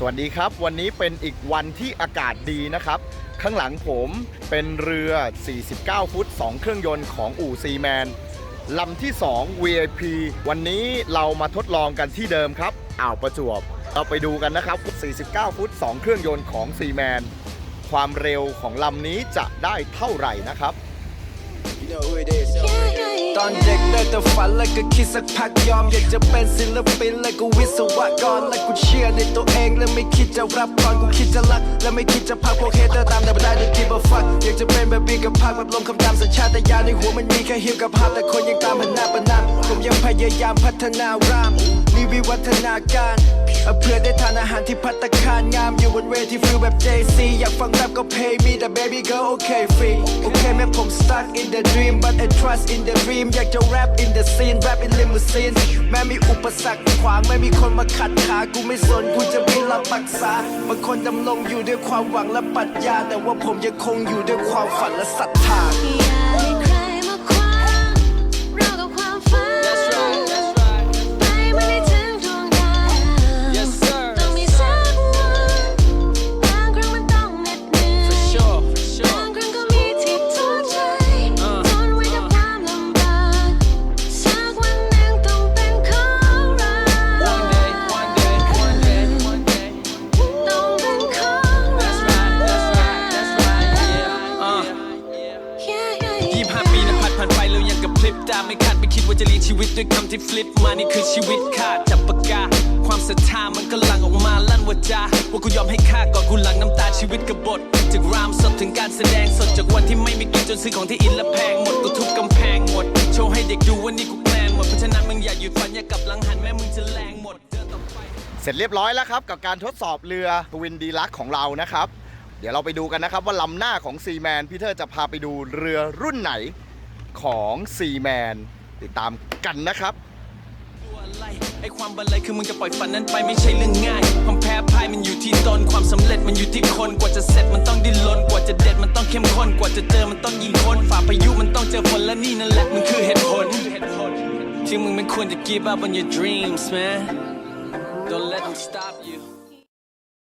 สวัสดีครับ วันนี้เป็นอีกวันที่อากาศดีนะครับ ข้างหลังผมเป็นเรือ 49 ฟุต 2 เครื่องยนต์ของอู่ซีแมนลำที่ 2 VIP วันนี้เรามาทดลองกันที่เดิมครับอ่าวประจวบ เราไปดูกันนะครับ 49 ฟุต 2 เครื่องยนต์ของซีแมนความเร็วของลำนี้จะได้เท่าไหร่นะครับ You know who it is. อนเด็กได้แต่ฝันและก็คิดสักพักยอม อยากจะเป็นศิลปินและก็วิศวกรและกูเชื่อในตัวเองและไม่คิดจะรับพรกูคิดจะรัก และไม่คิดจะพักพวกเฮเตอร์ตามแต่ไม่ได้จะกินบ่ฟักอยากจะเป็นแบบบีกับพักแบบลงคำตามสัญชาตญาณในหัวมันมีแค่ฮิปกับฮับแต่คนยังตามพันหน้าประนามผมยังพยายามพัฒนารามมีวิวัฒนาการเพื่อได้ทานอาหารที่พัตตาคารงามอยู่บนเวทีฟิลแบบ JC อยากฟังแรปก็ pay me แต่ baby girl โอเคฟรีโอเคแม้ผม stuck in the dream but I trust in the dream อยากจะแรป in the scene rap in limousine แม้มีอุปสรรคขวางไม่มีคนมาขัดขากูไม่สนกูจะมีรับปรักษาบางคนดำรงอยู่ด้วยความหวังและปรัชญาแต่ว่าผมยังคงอยู่ด้วยความฝันและศรัทธา ลิบตาไม่คาดไม่คิดว่าจะเลี้ยงชีวิตด้วยคำที่ฟลิปมานี่คือชีวิตขาดจับปากกา ความศรัทธามันก็หลั่งออกมาลั่นวาจาว่ากูยอมให้ค่าก่อนกูหลังน้ำตาชีวิตกบฏจากรามสดถึงการแสดงสดจากวันที่ไม่มีกินจนซื้อของที่อินและแพงหมดกูทุบกำแพงหมด โชว์ให้เด็กดูว่านี่กูแกลนหมดเพราะฉะนั้นมึงอย่าหยุดฝันอย่ากลับหลังหันแม้มึงจะแรงหมดเดินต่อไป เสร็จเรียบร้อยแล้วครับ กับการทดสอบเรือทวินดีลักของเรานะครับ เดี๋ยวเราไปดูกันนะครับว่าลำหน้าของซีแมนพีเทอร์จะพาไปดูเรือรุ่นไหนของซีแมน ติดตามกันนะครับตัวอะไอความบันไลยคือมึงจะปล่อยฝันนั้นไปไม่ใช่เรื่องง่าย ความแพ้พ่ายมันอยู่ที่ตนความสำเร็จมันอยู่ที่คนกว่าจะเสร็จมันต้องดิ้นรนกว่าจะเด็ดมันต้องเข้มข้นกว่าจะเจอมันต้องยิงคนฝ่าพายุมันต้องเจอฝนและนี่นั่นแหละมันคือเหตุผลที่มึงไม่ควรจะ give up on your dreams man don't let them stop you